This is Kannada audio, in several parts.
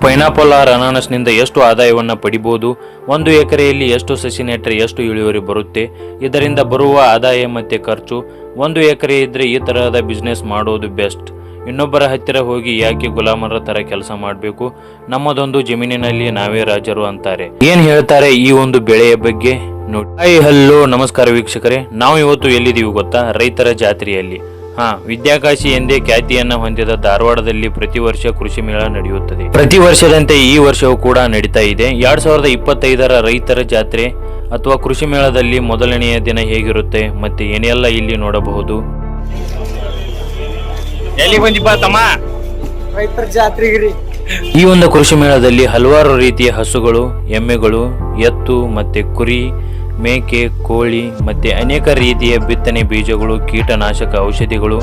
ಪೈನಾಪಲ್ ಆರ್ ಅನಾನಸ್ನಿಂದ ಎಷ್ಟು ಆದಾಯವನ್ನು ಪಡಿಬೋದು? ಒಂದು ಎಕರೆಯಲ್ಲಿ ಎಷ್ಟು ಸಸಿ ನೆಟ್ಟರೆ ಎಷ್ಟು ಇಳುವರಿ ಬರುತ್ತೆ? ಇದರಿಂದ ಬರುವ ಆದಾಯ ಮತ್ತೆ ಖರ್ಚು? ಒಂದು ಎಕರೆ ಇದ್ದರೆ ಈ ತರಹದ ಬಿಸ್ನೆಸ್ ಮಾಡೋದು ಬೆಸ್ಟ್ ಇನ್ನೊಬ್ಬರ ಹತ್ತಿರ ಹೋಗಿ ಯಾಕೆ ಗುಲಾಮರ ತರ ಕೆಲಸ ಮಾಡಬೇಕು? ನಮ್ಮದೊಂದು ಜಮೀನಿನಲ್ಲಿ ನಾವೇ ರಾಜರು ಅಂತಾರೆ. ಏನ್ ಹೇಳ್ತಾರೆ ಈ ಒಂದು ಬೆಳೆಯ ಬಗ್ಗೆ? ನೋಡಿ. ಹಾಯ್ ನಮಸ್ಕಾರ ವೀಕ್ಷಕರೇ. ನಾವು ಇವತ್ತು ಎಲ್ಲಿದ್ದೀವಿ ಗೊತ್ತಾ? ರೈತರ ಜಾತ್ರೆಯಲ್ಲಿ. ಹಾ ವಿದ್ಯಾಕಾಶಿ ಎಂದೇ ಖ್ಯಾತಿಯನ್ನ ಹೊಂದಿದ ಧಾರವಾಡದಲ್ಲಿ ಪ್ರತಿ ವರ್ಷ ಕೃಷಿ ಮೇಳ ನಡೆಯುತ್ತದೆ. ಪ್ರತಿ ವರ್ಷದಂತೆ ಈ ವರ್ಷವೂ ಕೂಡ ನಡೀತಾ ಇದೆ. ಎರಡ್ ಸಾವಿರದ ಇಪ್ಪತ್ತೈದರ ರೈತರ ಜಾತ್ರೆ ಅಥವಾ ಕೃಷಿ ಮೇಳದಲ್ಲಿ ಮೊದಲನೆಯ ದಿನ ಹೇಗಿರುತ್ತೆ ಮತ್ತೆ ಏನೆಲ್ಲ ಇಲ್ಲಿ ನೋಡಬಹುದು? ರೈತರ ಜಾತ್ರೆಗೆ ರೀ. ಈ ಒಂದು ಕೃಷಿ ಮೇಳದಲ್ಲಿ ಹಲವಾರು ರೀತಿಯ ಹಸುಗಳು ಎಮ್ಮೆಗಳು ಎತ್ತು ಮತ್ತೆ ಕುರಿ ಮೇಕೆ, ಕೋಳಿ ಮತ್ತು ಅನೇಕ ರೀತಿಯ ಬಿತ್ತನೆ ಬೀಜಗಳು, ಕೀಟನಾಶಕ ಔಷಧಿಗಳು,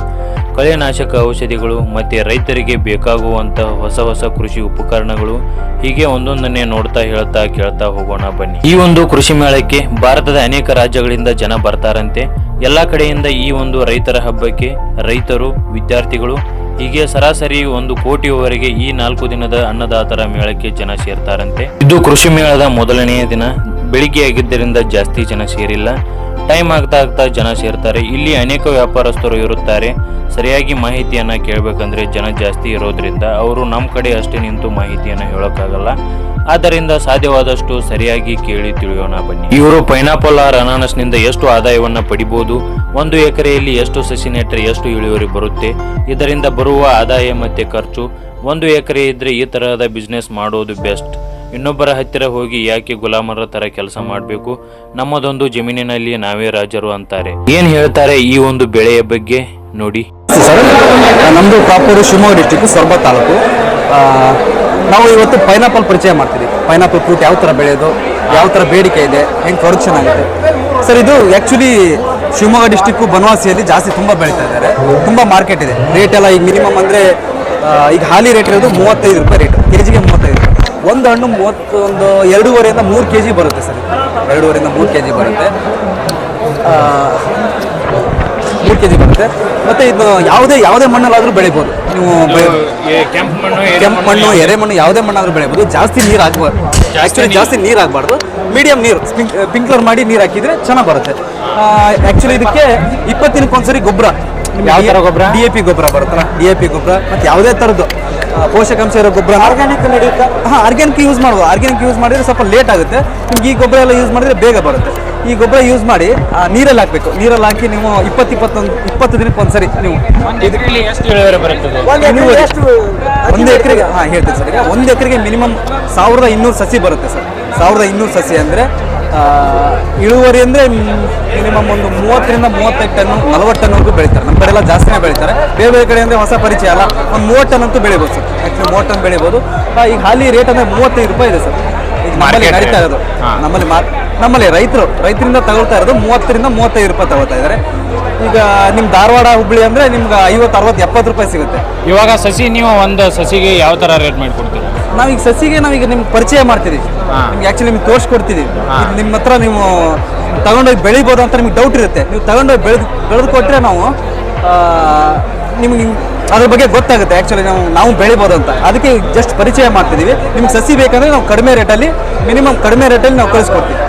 ಕಳೆನಾಶಕ ಔಷಧಿಗಳು ಮತ್ತು ರೈತರಿಗೆ ಬೇಕಾಗುವಂತಹ ಹೊಸ ಹೊಸ ಕೃಷಿ ಉಪಕರಣಗಳು ಹೀಗೆ ಒಂದೊಂದನ್ನೇ ನೋಡ್ತಾ ಹೇಳ್ತಾ ಕೇಳ್ತಾ ಹೋಗೋಣ ಬನ್ನಿ. ಈ ಒಂದು ಕೃಷಿ ಮೇಳಕ್ಕೆ ಭಾರತದ ಅನೇಕ ರಾಜ್ಯಗಳಿಂದ ಜನ ಬರ್ತಾರಂತೆ. ಎಲ್ಲ ಕಡೆಯಿಂದ ಈ ಒಂದು ರೈತರ ಹಬ್ಬಕ್ಕೆ ರೈತರು, ವಿದ್ಯಾರ್ಥಿಗಳು ಹೀಗೆ ಸರಾಸರಿ ಒಂದು ಕೋಟಿಯವರೆಗೆ ಈ ನಾಲ್ಕು ದಿನದ ಅನ್ನದಾತರ ಮೇಳಕ್ಕೆ ಜನ ಸೇರ್ತಾರಂತೆ. ಇದು ಕೃಷಿ ಮೇಳದ ಮೊದಲನೆಯ ದಿನ. ಬೆಳಿಗ್ಗೆ ಆಗಿದ್ದರಿಂದ ಜಾಸ್ತಿ ಜನ ಸೇರಿಲ್ಲ. ಟೈಮ್ ಆಗ್ತಾ ಆಗ್ತಾ ಜನ ಸೇರ್ತಾರೆ. ಇಲ್ಲಿ ಅನೇಕ ವ್ಯಾಪಾರಸ್ಥರು ಇರುತ್ತಾರೆ. ಸರಿಯಾಗಿ ಮಾಹಿತಿಯನ್ನ ಕೇಳಬೇಕಂದ್ರೆ ಜನ ಜಾಸ್ತಿ ಇರೋದ್ರಿಂದ ಅವರು ನಮ್ಮ ಕಡೆ ಅಷ್ಟೇ ನಿಂತು ಮಾಹಿತಿಯನ್ನ ಹೇಳೋಕ್ಕಾಗಲ್ಲ. ಆದ್ದರಿಂದ ಸಾಧ್ಯವಾದಷ್ಟು ಸರಿಯಾಗಿ ಕೇಳಿ ತಿಳಿಯೋಣ ಬನ್ನಿ. ಇವರು ಪೈನಾಪಲ್ ಆರ್ ಅನಾನಸ್ನಿಂದ ಎಷ್ಟು ಆದಾಯವನ್ನು ಪಡಿಬಹುದು ಒಂದು ಎಕರೆಯಲ್ಲಿ ಎಷ್ಟು ಸಸಿ ನೆಟ್ಟರೆ ಎಷ್ಟು ಇಳುವರಿ ಬರುತ್ತೆ? ಇದರಿಂದ ಬರುವ ಆದಾಯ ಮತ್ತೆ ಖರ್ಚು. ಒಂದು ಎಕರೆ ಇದ್ರೆ ಈ ತರಹದ ಬಿಸ್ನೆಸ್ ಮಾಡೋದು ಬೆಸ್ಟ್ ಇನ್ನೊಬ್ಬರ ಹತ್ತಿರ ಹೋಗಿ ಯಾಕೆ ಗುಲಾಮರ ತರ ಕೆಲಸ ಮಾಡಬೇಕು? ನಮ್ಮದೊಂದು ಜಮೀನಿನಲ್ಲಿ ನಾವೇ ರಾಜರು ಅಂತಾರೆ. ಏನ್ ಹೇಳ್ತಾರೆ ಈ ಒಂದು ಬೆಳೆಯ ಬಗ್ಗೆ ನೋಡಿ. ಸರ್ ನಮ್ಮದು ಶಿವಮೊಗ್ಗ ಡಿಸ್ಟಿಕ್ ಸೊರಬ ತಾಲೂಕು. ನಾವು ಇವತ್ತು ಪೈನಾಪಲ್ ಪರಿಚಯ ಮಾಡ್ತೀವಿ. ಪೈನಾಪಲ್ ಫ್ರೂಟ್ ಯಾವ ತರ ಬೆಳೆಯೋದು, ಯಾವ ತರ ಬೇಡಿಕೆ ಇದೆ, ಹೆಂಗೆ ಪ್ರೊಡಕ್ಷನ್ ಆಗುತ್ತೆ. ಸರ್, ಇದು ಆಕ್ಚುಲಿ ಶಿವಮೊಗ್ಗ ಡಿಸ್ಟಿಕ್ಕು ಬನವಾಸಿಯಲ್ಲಿ ಜಾಸ್ತಿ ತುಂಬಾ ಬೆಳೀತಾ ಇದ್ದಾರೆ. ತುಂಬಾ ಮಾರ್ಕೆಟ್ ಇದೆ. ರೇಟ್ ಎಲ್ಲ ಈಗ ಮಿನಿಮಮ್ ಅಂದ್ರೆ ಈಗ ಹಾಲಿ ರೇಟ್ ಇರೋದು ಮೂವತ್ತೈದು ರೂಪಾಯಿ ರೇಟ್ ಕೆ ಜಿಗೆ ಮೂವತ್ತೈದು ಒಂದು ಹಣ್ಣು ಮೂವತ್ತೊಂದು ಎರಡೂವರೆಯಿಂದ ಮೂರು ಕೆ ಜಿ ಬರುತ್ತೆ ಸರ್. ಎರಡೂವರೆಯಿಂದ ಮೂರು ಕೆ ಜಿ ಬರುತ್ತೆ. ಆ, ಮೂರು ಕೆ ಜಿ ಬರುತ್ತೆ. ಮತ್ತು ಇದು ಯಾವುದೇ ಯಾವುದೇ ಮಣ್ಣಲ್ಲಾದರೂ ಬೆಳಿಬೋದು. ನೀವು ಕೆಂಪು ಮಣ್ಣು ಕೆಂಪು ಮಣ್ಣು ಎರೆ ಮಣ್ಣು ಯಾವುದೇ ಮಣ್ಣಾದರೂ ಬೆಳಿಬೋದು. ಜಾಸ್ತಿ ನೀರು ಹಾಕ್ಬಾರ್ದು ಆ್ಯಕ್ಚುಲಿ ಜಾಸ್ತಿ ನೀರು ಹಾಕ್ಬಾರ್ದು ಮೀಡಿಯಂ ನೀರು ಸ್ಪಿಂಕ್ಲರ್ ಮಾಡಿ ನೀರು ಹಾಕಿದರೆ ಚೆನ್ನಾಗಿ ಬರುತ್ತೆ. ಆ್ಯಕ್ಚುಲಿ ಇದಕ್ಕೆ ಇಪ್ಪತ್ತು ದಿನಕ್ಕೊಂದ್ಸರಿ ಗೊಬ್ಬರ. ಯಾವ ಥರ ಗೊಬ್ರ? ಡಿ ಎ ಪಿ ಗೊಬ್ಬರ ಬರುತ್ತಲ್ಲ ಡಿ ಎ ಪಿ ಗೊಬ್ಬರ ಮತ್ತು ಯಾವುದೇ ಥರದ್ದು ಪೋಷಕಾಂಶ ಇರೋ ಗೊಬ್ಬರ ಆರ್ಗ್ಯಾನಿಕ್ ಹಾಂ ಆರ್ಗ್ಯಾನಿಕ್ ಯೂಸ್ ಮಾಡ್ಬೋದು ಆರ್ಗ್ಯಾನಿಕ್ ಯೂಸ್ ಮಾಡಿದ್ರೆ ಸ್ವಲ್ಪ ಲೇಟ್ ಆಗುತ್ತೆ. ನಿಮ್ಗೆ ಈ ಗೊಬ್ಬರ ಎಲ್ಲ ಯೂಸ್ ಮಾಡಿದ್ರೆ ಬೇಗ ಬರುತ್ತೆ. ಈ ಗೊಬ್ಬರ ಯೂಸ್ ಮಾಡಿ ನೀರಲ್ಲಿ ಹಾಕಬೇಕು. ನೀರಲ್ಲಿ ಹಾಕಿ ನೀವು ಇಪ್ಪತ್ತು ಇಪ್ಪತ್ತೊಂದು ಇಪ್ಪತ್ತು ದಿನಕ್ಕೆ ಒಂದ್ಸರಿ ನೀವು. ಒಂದು ಎಕರೆಗೆ ಹಾಂ ಹೇಳ್ತೀನಿ ಸರ್. ಈಗ ಒಂದು ಎಕರೆಗೆ ಮಿನಿಮಮ್ ಸಾವಿರದ ಇನ್ನೂರು ಸಸಿ ಬರುತ್ತೆ ಸರ್. ಸಾವಿರದ ಇನ್ನೂರು ಸಸಿ ಅಂದರೆ ಇಳುವರಿ ಅಂದರೆ ಮಿನಿಮಮ್ ಒಂದು ಮೂವತ್ತರಿಂದ ಮೂವತ್ತೈದು ಟನ್ ನಲವತ್ತು ಟನ್ವರೆಗೂ ಬೆಳೀತಾರೆ. ನಮ್ಮ ಕಡೆ ಎಲ್ಲ ಜಾಸ್ತಿನೇ ಬೆಳೀತಾರೆ. ಬೇರೆ ಬೇರೆ ಕಡೆ ಅಂದರೆ ಹೊಸ ಪರಿಚಯ ಅಲ್ಲ. ಒಂದು ಮೂವತ್ತು ಟನ್ ಅಂತೂ ಬೆಳಿಬೋದು ಸರ್. ಆ್ಯಕ್ಚುಲಿ ಮೂವತ್ತು ಟನ್ ಬೆಳಿಬೋದು ಈಗ ಹಾಲಿ ರೇಟ್ ಅಂದರೆ ಮೂವತ್ತೈದು ರೂಪಾಯಿ ಇದೆ ಸರ್. ಈಗ ನಮ್ಮಲ್ಲಿ ನಡೀತಾ ಇರೋದು. ನಮ್ಮಲ್ಲಿ ಮಾರ್ ನಮ್ಮಲ್ಲಿ ರೈತರು ರೈತರಿಂದ ತಗೊಳ್ತಾ ಇರೋದು ಮೂವತ್ತರಿಂದ ಮೂವತ್ತೈದು ರೂಪಾಯಿ ತಗೋತಾ ಇದ್ದಾರೆ. ಈಗ ನಿಮ್ಮ ಧಾರವಾಡ ಹುಬ್ಳಿ ಅಂದರೆ ನಿಮ್ಗೆ ಐವತ್ತು ಅರವತ್ತು ಎಪ್ಪತ್ತು ರೂಪಾಯಿ ಸಿಗುತ್ತೆ. ಇವಾಗ ಸಸಿ ನೀವು ಒಂದು ಸಸಿಗೆ ಯಾವ ತರ ರೇಟ್ ಮಾಡಿಕೊಡ್ತೀರಾ? ನಾವೀಗ ಸಸಿಗೆ ನಾವೀಗ ನಿಮ್ಗೆ ಪರಿಚಯ ಮಾಡ್ತೀವಿ. ನಿಮ್ಗೆ ಆ್ಯಕ್ಚುಲಿ ನಿಮ್ಗೆ ತೋರಿಸ್ಕೊಡ್ತೀವಿ. ನಿಮ್ಮ ಹತ್ರ ನೀವು ತಗೊಂಡೋಗಿ ಬೆಳಿಬೋದು ಅಂತ ನಿಮ್ಗೆ ಡೌಟ್ ಇರುತ್ತೆ. ನೀವು ತಗೊಂಡೋಗಿ ಬೆಳೆದು ಬೆಳೆದು ಕೊಟ್ಟರೆ ನಾವು ನಿಮ್ಗೆ ಅದ್ರ ಬಗ್ಗೆ ಗೊತ್ತಾಗುತ್ತೆ. ಆ್ಯಕ್ಚುಲಿ ನಾವು ನಾವು ಬೆಳಿಬೋದು ಅಂತ. ಅದಕ್ಕೆ ಜಸ್ಟ್ ಪರಿಚಯ ಮಾಡ್ತಿದ್ದೀವಿ ನಿಮ್ಗೆ ಸಸಿ ಬೇಕಂದ್ರೆ ನಾವು ಕಡಿಮೆ ರೇಟಲ್ಲಿ ಮಿನಿಮಮ್ ಕಡಿಮೆ ರೇಟಲ್ಲಿ ನಾವು ಕಳಿಸ್ಕೊಡ್ತೀವಿ.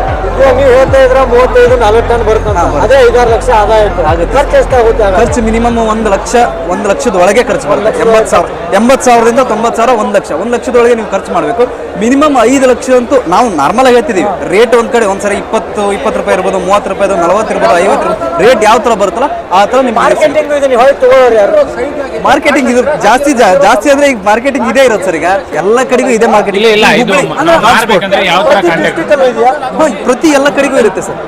ನೀವು ಹೇಳ್ತಾ ಇದ್ರ ಮೂವತ್ತೈದು ನಲ್ವತ್ತು ಟನ್ ಬರುತ್ತೆ ಅದೇ ಐದಾರು ಲಕ್ಷ ಆದಾಯ ಆಗುತ್ತೆ. ಖರ್ಚು ಎಷ್ಟಾಗುತ್ತೆ ಆಗ? ಖರ್ಚು ಮಿನಿಮಮ್ ಒಂದು ಲಕ್ಷ ಒಂದು ಲಕ್ಷದ ಒಳಗೆ ಖರ್ಚು ಬರುತ್ತೆ ಎಂಬತ್ತು ಸಾವಿರ. ಎಂಬತ್ತು ಸಾವಿರದಿಂದ ತೊಂಬತ್ತು ಸಾವಿರ ಒಂದು ಲಕ್ಷ. ಒಂದು ಲಕ್ಷದೊಳಗೆ ನೀವು ಖರ್ಚು ಮಾಡಬೇಕು. ಮಿನಿಮಮ್ ಐದು ಲಕ್ಷ ಅಂತೂ ನಾವು ನಾರ್ಮಲ್ ಆಗಿ ಹೇಳ್ತಿದ್ದೀವಿ ರೇಟ್ ಒಂದು ಕಡೆ ಒಂದ್ಸರಿ ಇಪ್ಪತ್ತು ಇಪ್ಪತ್ತು ರೂಪಾಯಿ ಇರ್ಬೋದು ಮೂವತ್ತು ರೂಪಾಯಿ ಇರ್ಬೋದು ನಲವತ್ತು ಇರ್ಬೋದು ಐವತ್ತು ಇರ್ಬೋದು. ರೇಟ್ ಯಾವ ಥರ ಬರುತ್ತಲ್ಲ ಆ ಥರ ನಿಮ್ಮ ಮಾರ್ಕೆಟಿಂಗ್ ಇದು ಜಾಸ್ತಿ ಜಾಸ್ತಿ ಅಂದ್ರೆ ಈಗ ಮಾರ್ಕೆಟಿಂಗ್ ಇದೇ ಇರೋದು ಸರ್ ಈಗ. ಎಲ್ಲ ಕಡೆಗೂ ಇದೆ ಮಾರ್ಕೆಟಿಂಗ್ ಇಲ್ಲ ಪ್ರತಿ ಎಲ್ಲ ಕಡೆಗೂ ಇರುತ್ತೆ ಸರ್.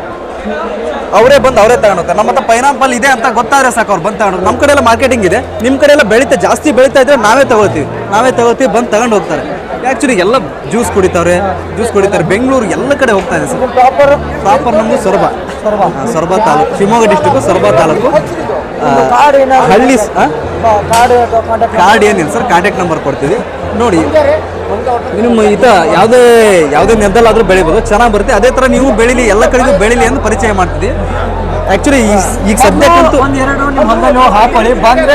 ಅವರೇ ಬಂದು ಅವರೇ ತಗೊಂಡು ಹೋಗ್ತಾರೆ ನಮ್ಮ ಹತ್ರ ಪೈನಾಪಲ್ ಇದೆ ಅಂತ ಗೊತ್ತಾದ್ರೆ ಸಾಕು ಅವ್ರು ಬಂದು ತಗೊಂಡು ನಮ್ಮ ಕಡೆ ಎಲ್ಲ ಮಾರ್ಕೆಟಿಂಗ್ ಇದೆ. ನಿಮ್ಮ ಕಡೆ ಎಲ್ಲ ಬೆಳೀತಾ ಜಾಸ್ತಿ ಬೆಳೀತಾ ಇದ್ರೆ ನಾವೇ ತಗೋತೀವಿ ನಾವೇ ತಗೋತೀವಿ ಬಂದು ತಗೊಂಡು ಹೋಗ್ತಾರೆ. ಆ್ಯಕ್ಚುಲಿ ಎಲ್ಲ ಜ್ಯೂಸ್ ಕುಡಿತಾವ್ರೆ ಜ್ಯೂಸ್ ಕುಡಿತಾರೆ. ಬೆಂಗಳೂರು ಎಲ್ಲ ಕಡೆ ಹೋಗ್ತಾ ಇದೆ ಸರ್. ಪ್ರಾಪರ್ ಪ್ರಾಪರ್ ನಮ್ಮದು ಸೊರಬ ಸೊರಬ ತಾಲೂಕು ಶಿವಮೊಗ್ಗ ಡಿಸ್ಟಿಕ್ ಸೊರಬ ತಾಲೂಕು. ಹಳ್ಳಿ ಕಾರ್ಡ್ ಏನಿಲ್ಲ ಸರ್ ಕಾಂಟ್ಯಾಕ್ಟ್ ನಂಬರ್ ಕೊಡ್ತೀವಿ. ನೋಡಿ ನಿಮ್ಮ ಈತ ಯಾವುದೇ ಯಾವುದೇ ನೆಲದಲ್ಲಾದರೂ ಬೆಳಿಬೋದು. ಚೆನ್ನಾಗಿ ಬರುತ್ತೆ. ಅದೇ ಥರ ನೀವು ಬೆಳೀಲಿ, ಎಲ್ಲ ಕಡೆಗೂ ಬೆಳೀಲಿ ಅಂತ ಪರಿಚಯ ಮಾಡ್ತಿದ್ವಿ ಆಕ್ಚುಲಿ ಈಗ ಸದ್ಯಕ್ಕಂತೂ ಹೊಲದಲ್ಲಿ ಹಾಕೊಳ್ಳಿ. ಬಂದ್ರೆ.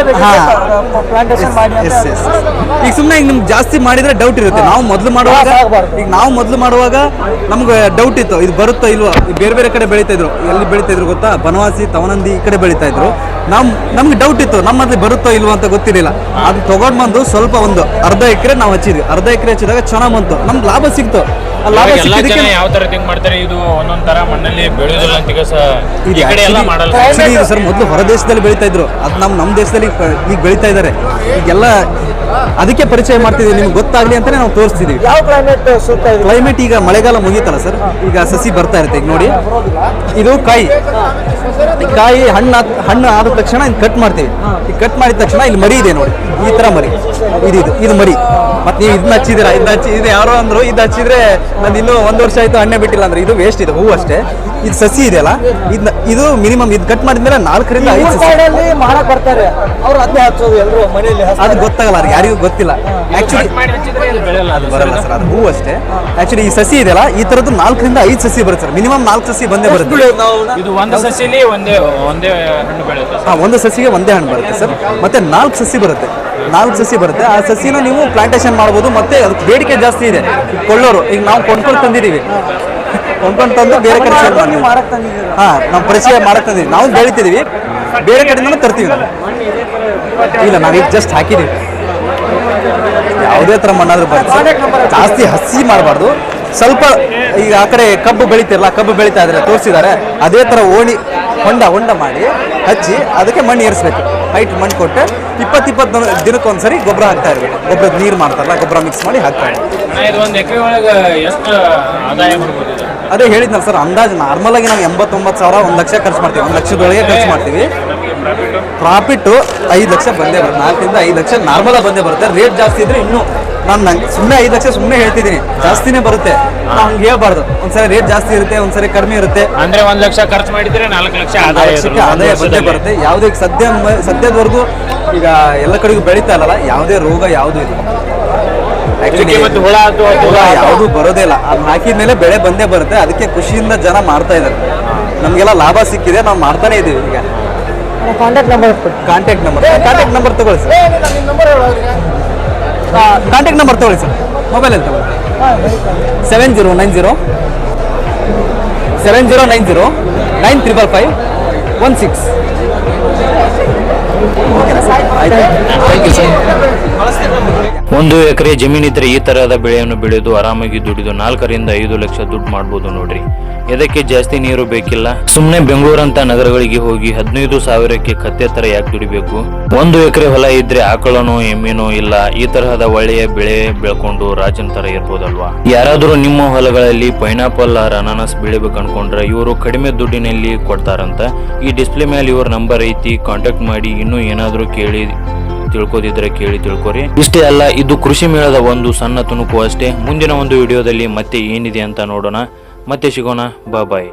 ಪ್ಲಾಂಟೇಶನ್ ಮಾಡಿ ಎಸ್ ಎಸ್ ಈಗ ಸುಮ್ಮನೆ ಈಗ ನಿಮ್ಗೆ ಜಾಸ್ತಿ ಮಾಡಿದ್ರೆ ಡೌಟ್ ಇರುತ್ತೆ. ನಾವು ಮೊದಲು ಮಾಡುವಾಗ ಈಗ ನಾವು ಮೊದಲು ಮಾಡುವಾಗ ನಮ್ಗೆ ಡೌಟ್ ಇತ್ತು. ಇದು ಬರುತ್ತೋ ಇಲ್ವಾ? ಬೇರೆ ಬೇರೆ ಕಡೆ ಬೆಳೀತಾ ಇದ್ರು. ಎಲ್ಲಿ ಬೆಳೀತಾ ಇದ್ರು ಗೊತ್ತಾ? ಬನವಾಸಿ ತವನಂದಿ ಈ ಕಡೆ ಬೆಳೀತಾ ಇದ್ರು. ನಮ್ ನಮ್ಗೆ ಡೌಟ್ ಇತ್ತು. ನಮ್ಮಲ್ಲಿ ಬರುತ್ತೋ ಇಲ್ವೋ ಅಂತ ಗೊತ್ತಿರಲಿಲ್ಲ. ಅದು ತಗೊಂಡ್ ಬಂದು ಸ್ವಲ್ಪ ಒಂದು ಅರ್ಧ ಎಕರೆ ನಾವು ಹಚ್ಚಿದ್ವಿ. ಅರ್ಧ ಎಕರೆ ಹಚ್ಚಿದಾಗ ಚೆನ್ನಾಗಿ ಬಂತು. ನಮ್ಗೆ ಲಾಭ ಸಿಕ್ತು. ಎಲ್ಲಾ ಜನ ಯಾವ ತರ ಥಿಂಕ್ ಮಾಡ್ತಾರೆ ಇದು ಒಂದೊಂದ್ ತರ ಮಣ್ಣಲ್ಲಿ ಬೆಳೆಯೋದಿಲ್ಲ ಅಂತ ಈಗ ಸ- ಈ ಇದು ಕಡೆ ಎಲ್ಲ ಮಾಡಲ್ಲ. actually ಇದು ಸರ್ ಮೊದಲು ಹೊರ ದೇಶದಲ್ಲಿ ಬೆಳೀತಾ ಇದ್ರು. ಅದು ನಮ್ಮ ನಮ್ಮ ದೇಶದಲ್ಲಿ ಈಗ ಬೆಳೀತಾ ಇದ್ದಾರೆ ಈಗೆಲ್ಲ ಅದಕ್ಕೆ ಪರಿಚಯ ಮಾಡ್ತಿದ್ದೀವಿ ನಿಮ್ಗೆ ಗೊತ್ತಾಗ್ಲಿ ಅಂತಾನೆ ನಾವು ತೋರಿಸ್ತೀವಿ ಯಾವ ಕ್ಲೈಮೇಟ್ ಸೂಕ್ತ ಇದೆ? ಕ್ಲೈಮೇಟ್ ಈಗ ಮಳೆಗಾಲ ಮುಗೀತಲ್ಲ ಸರ್ ಈಗ ಸಸಿ ಬರ್ತಾ ಇರುತ್ತೆ. ಈಗ ನೋಡಿ ಇದು ಕಾಯಿ. ಈ ಕಾಯಿ ಹಣ್ಣು ಹಣ್ಣು ಆದ ತಕ್ಷಣ ಇದು ಕಟ್ ಮಾಡ್ತೀವಿ. ಈ ಕಟ್ ಮಾಡಿದ ತಕ್ಷಣ ಇಲ್ಲಿ ಮರಿ ಇದೆ ನೋಡಿ. ಈ ತರ ಮರಿ. ಇದು ಇದು ಇದು ಮರಿ. ಮತ್ತೆ ನೀವು ಇದನ್ನ ಹಚ್ಚಿದಿರಾ ಇದನ್ನ ಹಚ್ಚಿ ಇದು ಯಾರೋ ಅಂದ್ರು ಇದು ಹಚ್ಚಿದ್ರೆ ನಾನು ಇನ್ನೂ ಒಂದು ವರ್ಷ ಆಯ್ತು ಹಣ್ಣೆ ಬಿಟ್ಟಿಲ್ಲ ಅಂದ್ರೆ. ಇದು ವೇಸ್ಟ್ ಇದೆ ಹೂವು ಅಷ್ಟೇ. ಇದು ಸಸಿ ಇದೆಯಲ್ಲ? ಇದನ್ನ ಇದು ಮಿನಿಮಮ್ ಇದು ಕಟ್ ಮಾಡಿದ್ಮೇಲೆ ನಾಲ್ಕರಿಂದ ಐದು ಸಸಿ. side ಬರ್ತಾರೆ. ಅವ್ರು ಅದನ್ನೇ ಹಚ್ಚೋದು ಎಲ್ಲರೂ ಮನೆಯಲ್ಲಿ ಅದು ಗೊತ್ತಾಗಲ್ಲ ಅವ್ರಿಗೆ ಯಾರಿಗೂ ಗೊತ್ತಿಲ್ಲ. ಆಕ್ಚುಲಿ ಮಾಡಿ ಹಚ್ಚಿದ್ರೆ ಇದು ಬೆಳೆಯಲ್ಲ ಅದು ಬರಲ್ಲ. ಸರ್ ಅದು ಹೂವು ಅಷ್ಟೇ. ಆಕ್ಚುಲಿ ಈ ಸಸಿ ಇದೆಯಲ್ಲ ಈ ತರದ್ದು ನಾಲ್ಕರಿಂದ ಐದು ಸಸಿ ಬರುತ್ತೆ ಸರ್. ಮಿನಿಮಮ್ ನಾಲ್ಕು ಸಸಿ ಬಂದೇ ಬರುತ್ತೆ. ಇದು ಒಂದು ಸಸಿಲಿ ಒಂದೇ ಒಂದೇ ಹಣ್ಣು ಬೆಳೆಯುತ್ತೆ ಹಾ ಒಂದು ಸಸಿಗೆ ಒಂದೇ ಹಣ್ಣು ಬರುತ್ತೆ ಸರ್. ಮತ್ತೆ ನಾಲ್ಕು ಸಸಿ ಬರುತ್ತೆ. ನಾಲ್ಕು ಸಸಿ ಬರುತ್ತೆ. ಆ ಸಸಿನ ನೀವು ಪ್ಲಾಂಟೇಶನ್ ಮಾಡ್ಬೋದು ಮತ್ತೆ ಅದಕ್ಕೆ ಬೇಡಿಕೆ ಜಾಸ್ತಿ ಇದೆ. ಕೊಳ್ಳೋರು ಈಗ ನಾವು ಕೊಂಡ್ಕೊಂಡು ತಂದಿದ್ದೀವಿ. ಕೊಂಡ್ಕೊಂಡು ತಂದು ಬೇರೆ ಕಡೆ ಹಾ ನಾವು ಪರಿಚಯ ಮಾಡಕ್ ತಂದಿದ್ದೀವಿ. ನಾವು ಬೆಳಿತಿದೀವಿ ಬೇರೆ ಕಡೆಯಿಂದ ತರ್ತೀವಿ ಇಲ್ಲ ನಾವೀಗ ಜಸ್ಟ್ ಹಾಕಿದ್ದೀವಿ. ಯಾವುದೇ ಥರ ಮಣ್ಣಾದ್ರೂ ಬರುತ್ತೆ. ಜಾಸ್ತಿ ಹಸಿ ಮಾಡಬಾರ್ದು. ಸ್ವಲ್ಪ ಈಗ ಆ ಕಡೆ ಕಬ್ಬು ಬೆಳಿತಿರಲ್ಲ ಕಬ್ಬು ಬೆಳಿತಾ ಇದ್ರೆ ತೋರಿಸಿದ್ದಾರೆ. ಅದೇ ಥರ ಓಣಿ ಹೊಂಡ ಹೊಂಡ ಮಾಡಿ ಹಚ್ಚಿ ಅದಕ್ಕೆ ಮಣ್ಣು ಏರಿಸ್ಬೇಕು. ಹೈಟ್ ಮಣ್ಣು ಕೊಟ್ಟು ಇಪ್ಪತ್ತು ಇಪ್ಪತ್ತು ದಿನಕ್ಕೊಂದ್ಸರಿ ಗೊಬ್ಬರ ಹಾಕ್ತಾ ಇರಬೇಕು. ಗೊಬ್ಬರದ ನೀರು ಮಾಡ್ತಾರಲ್ಲ ಗೊಬ್ಬರ ಮಿಕ್ಸ್ ಮಾಡಿ ಹಾಕ್ತಾ ಅದೇ ಹೇಳಿದ್ನಲ್ಲ ಸರ್ ಅಂದಾಜು ನಾರ್ಮಲ್ ಆಗಿ ನಾವು ಎಂಬತ್ತೊಂಬತ್ತು ಸಾವಿರ ಒಂದು ಲಕ್ಷ ಖರ್ಚು ಮಾಡ್ತೀವಿ. ಒಂದು ಲಕ್ಷದೊಳಗೆ ಖರ್ಚು ಮಾಡ್ತೀವಿ. ಪ್ರಾಫಿಟ್ಟು ಐದು ಲಕ್ಷ ಬಂದೇ ಬರುತ್ತೆ. ನಾಲ್ಕರಿಂದ ಐದು ಲಕ್ಷ ನಾರ್ಮಲಾಗಿ ಬಂದೇ ಬರುತ್ತೆ. ರೇಟ್ ಜಾಸ್ತಿ ಇದ್ರೆ ಇನ್ನೂ ನಾನು ನಂಗೆ ಸುಮ್ಮನೆ ಐದು ಲಕ್ಷ ಸುಮ್ಮನೆ ಹೇಳ್ತಿದ್ದೀನಿ. ಜಾಸ್ತಿನೇ ಬರುತ್ತೆ. ನಾವು ಹಂಗೆ ಹೇಳ್ಬಾರ್ದು. ಒಂದ್ಸರಿ ರೇಟ್ ಜಾಸ್ತಿ ಇರುತ್ತೆ ಒಂದ್ಸರಿ ಕಡಿಮೆ ಇರುತ್ತೆ. ಅಂದ್ರೆ ಒಂದ್ ಲಕ್ಷ ಖರ್ಚು ಮಾಡಿದ್ರೆ ನಾಲ್ಕು ಲಕ್ಷ ಆದಾಯ ಲಕ್ಷಕ್ಕೆ ಆದಾಯ ಬಂದೇ ಬರುತ್ತೆ. ಯಾವುದೇ ಸದ್ಯ ಮ- ಸದ್ಯದವರೆಗೂ ಈಗ ಎಲ್ಲ ಕಡೆಗೂ ಬೆಳೀತಾ ಇಲ್ಲಲ್ಲ ಯಾವುದೇ ರೋಗ ಯಾವುದೂ ಇಲ್ಲ. ಮತ್ತೆ ಹುಳ ಅದು ಅದು ಹುಳ ಯಾವುದು ಬರೋದೇ ಇಲ್ಲ. ಅದನ್ನ ಹಾಕಿದ್ಮೇಲೆ ಬೆಳೆ ಬಂದೇ ಬರುತ್ತೆ. ಅದಕ್ಕೆ ಖುಷಿಯಿಂದ ಜನ ಮಾಡ್ತಾ ಇದ್ದಾರೆ. ನಮಗೆಲ್ಲ ಲಾಭ ಸಿಕ್ಕಿದೆ ನಾವು ಮಾಡ್ತಾನೆ ಇದೀವಿ ಈಗ. Contact number contact number contact number ತಗೊಳ್ಳಿ ಸರ್. ನಿಮ್ಮ ನಂಬರ್ ಕಾಂಟ್ಯಾಕ್ಟ್ ನಂಬರ್ ತಗೊಳ್ಳಿ ಸರ್. ಮೊಬೈಲಲ್ಲಿ ತಗೊಳ್ಳಿ. Seven zero nine zero seven zero nine zero nine triple five one six ಆಯ್ತು ಥ್ಯಾಂಕ್ ಯು ಸರ್ ಒಂದು ಎಕರೆ ಜಮೀನಿದ್ರೆ ಈ ತರಹದ ಬೆಳೆಯನ್ನು ಬೆಳೆದು ಆರಾಮಾಗಿ ದುಡಿದು ನಾಲ್ಕರಿಂದ ಐದು ಲಕ್ಷ ದುಡ್ಡು ಮಾಡಬಹುದು ನೋಡ್ರಿ. ಇದಕ್ಕೆ ಜಾಸ್ತಿ ನೀರು ಬೇಕಿಲ್ಲ? ಸುಮ್ಮನೆ ಬೆಂಗಳೂರಂತ ನಗರಗಳಿಗೆ ಹೋಗಿ ಹದಿನೈದು ಸಾವಿರಕ್ಕೆ ಕತ್ತೆ ತರ ಯಾಕೆ ದುಡಿಬೇಕು? ಒಂದು ಎಕರೆ ಹೊಲ ಇದ್ರೆ ಆಕಳನೋ, ಎಮ್ಮಿನೋ ಇಲ್ಲ, ಈ ತರಹದ ಒಳ್ಳೆಯ ಬೆಳೆ ಬೆಳ್ಕೊಂಡು ರಾಜನ್ ತರ ಇರ್ಬೋದಲ್ವಾ? ಯಾರಾದರೂ ನಿಮ್ಮ ಹೊಲಗಳಲ್ಲಿ ಪೈನಾಪಲ್ ಆರ್ ಅನಾನಸ್ ಬೆಳಿಬೇಕು ಅನ್ಕೊಂಡ್ರೆ ಇವರು ಕಡಿಮೆ ದುಡ್ಡಿನಲ್ಲಿ ಕೊಡ್ತಾರಂತ. ಈ ಡಿಸ್ಪ್ಲೇ ಮೇಲೆ ಇವ್ರ ನಂಬರ್ ಐತಿ, ಕಾಂಟ್ಯಾಕ್ಟ್ ಮಾಡಿ ಇನ್ನೂ ಏನಾದರೂ ಕೇಳಿ ತಿಳ್ಕೋದಿದ್ರೆ ಕೇಳಿ ತಿಳ್ಕೊರಿ. ಇಷ್ಟೇ ಅಲ್ಲ, ಇದು ಕೃಷಿ ಮೇಳದ ಒಂದು ಸಣ್ಣ ತುಣುಕು ಅಷ್ಟೇ. ಮುಂದಿನ ಒಂದು ವಿಡಿಯೋದಲ್ಲಿ ಮತ್ತೆ ಏನಿದೆ ಅಂತ ನೋಡೋಣ. ಮತ್ತೆ ಸಿಗೋಣ. ಬಾ ಬಾಯ್